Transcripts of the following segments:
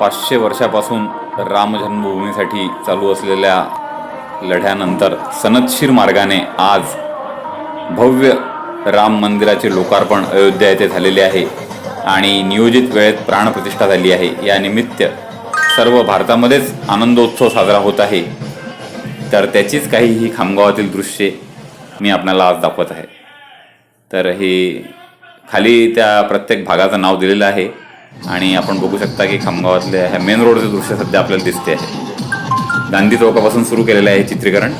पाचशे वर्षापासून राम जन्मभूमीसाठी चालू असलेल्या लढ्यानंतर सनदशीर मार्गाने आज भव्य राम मंदिराचे लोकार्पण अयोध्या येथे झालेले आहे आणि नियोजित वेळेत प्राणप्रतिष्ठा झाली आहे. या निमित्त सर्व भारतामध्येच आनंदोत्सव साजरा होत आहे. तर त्याचीच काही ही खामगावातील दृश्ये मी आपल्याला आज दाखवत आहे. तर हे खाली त्या प्रत्येक भागाचं नाव दिलेलं आहे. आणि आपण बघू शकता की खामगावातल्या ह्या मेन रोडचे दृश्य सध्या आपल्याला दिसते आहे गांधी चौकापासून सुरू केलेलं आहे चित्रीकरण.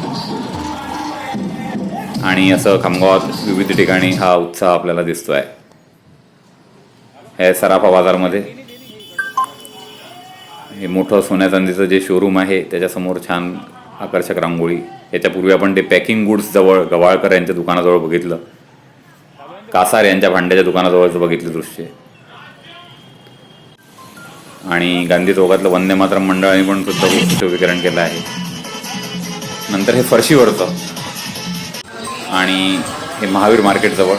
आणि असं खामगावात विविध ठिकाणी हा उत्साह आपल्याला दिसतो आहे हे सराफा बाजारमध्ये. हे मोठं सोन्या चांदीचं जे शोरूम आहे त्याच्यासमोर छान आकर्षक रांगोळी. याच्यापूर्वी आपण ते पॅकिंग गुड्स जवळ गवाळकर यांच्या दुकानाजवळ बघितलं. कासार यांच्या भांड्याच्या दुकानाजवळचं बघितलं दृश्य. आणि गांधी चौकातलं वंदे मातरम मंडळाने पण सुद्धा खूप केलं आहे. नंतर हे फरशीवरचं आणि हे महावीर मार्केटजवळ.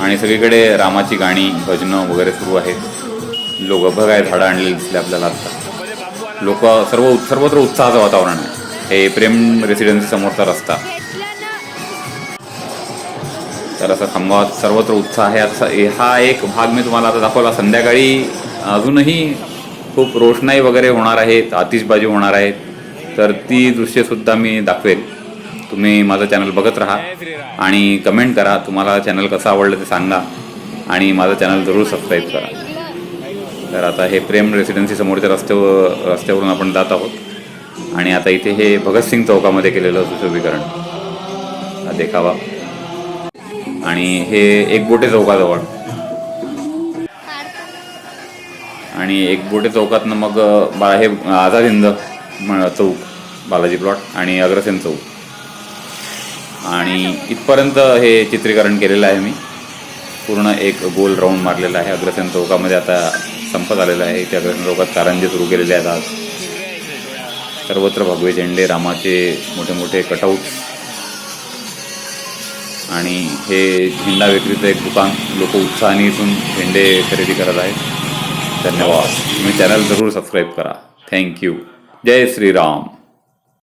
आणि सगळीकडे रामाची गाणी भजनं वगैरे सुरू आहेत. लोक बघाय झाडं आणलेली दिसले आपल्याला आता. लोक सर्व सर्वत्र उत्साहाचं वातावरण आहे. हे प्रेम रेसिडेन्सी समोरचा रस्ता. तर असं खामगावात सर्वत्र उत्साह आहे. आता हा एक भाग मी तुम्हाला आता दाखवला. संध्याकाळी अजूनही खूप रोषणाई वगैरे होणार आहेत आतिषबाजी होणार आहेत तर ती दृश्यसुद्धा मी दाखवेल. तुम्ही माझं चॅनल बघत राहा आणि कमेंट करा. तुम्हाला चॅनल कसं आवडलं ते सांगा आणि माझं चॅनल जरूर सबस्क्राईब करा. तर आता हे प्रेम रेसिडेन्सी समोरच्या रस्त्यावर रस्त्यावरून आपण जात आहोत. आणि आता इथे हे भगतसिंग चौकामध्ये केलेलं सुशोभीकरण. देखावा. आणि हे एकबोटे चौकाजवळ. आणि एकबोटे चौकातनं मग बा हे आझाद हिंद चौक बालाजी प्लॉट आणि अग्रसेन चौक. आणि इथपर्यंत हे चित्रीकरण केलेलं आहे मी. पूर्ण एक गोल राऊंड मारलेला आहे. अग्रसेन चौकामध्ये आता संपत आलेला आहे. इथे अग्रसेन चौकात कारंजे सुरू केलेले आहेत आज. सर्वत्र भगवे झेंडे रामाचे मोठे मोठे कटआउट्स. आणि हे झेंडा विक्रीचं एक दुकान. लोक उत्साहाने इथून झेंडे खरेदी करत आहेत. धन्यवाद. तुम्ही चॅनल जरूर सबस्क्राईब करा. थँक्यू जय श्रीराम.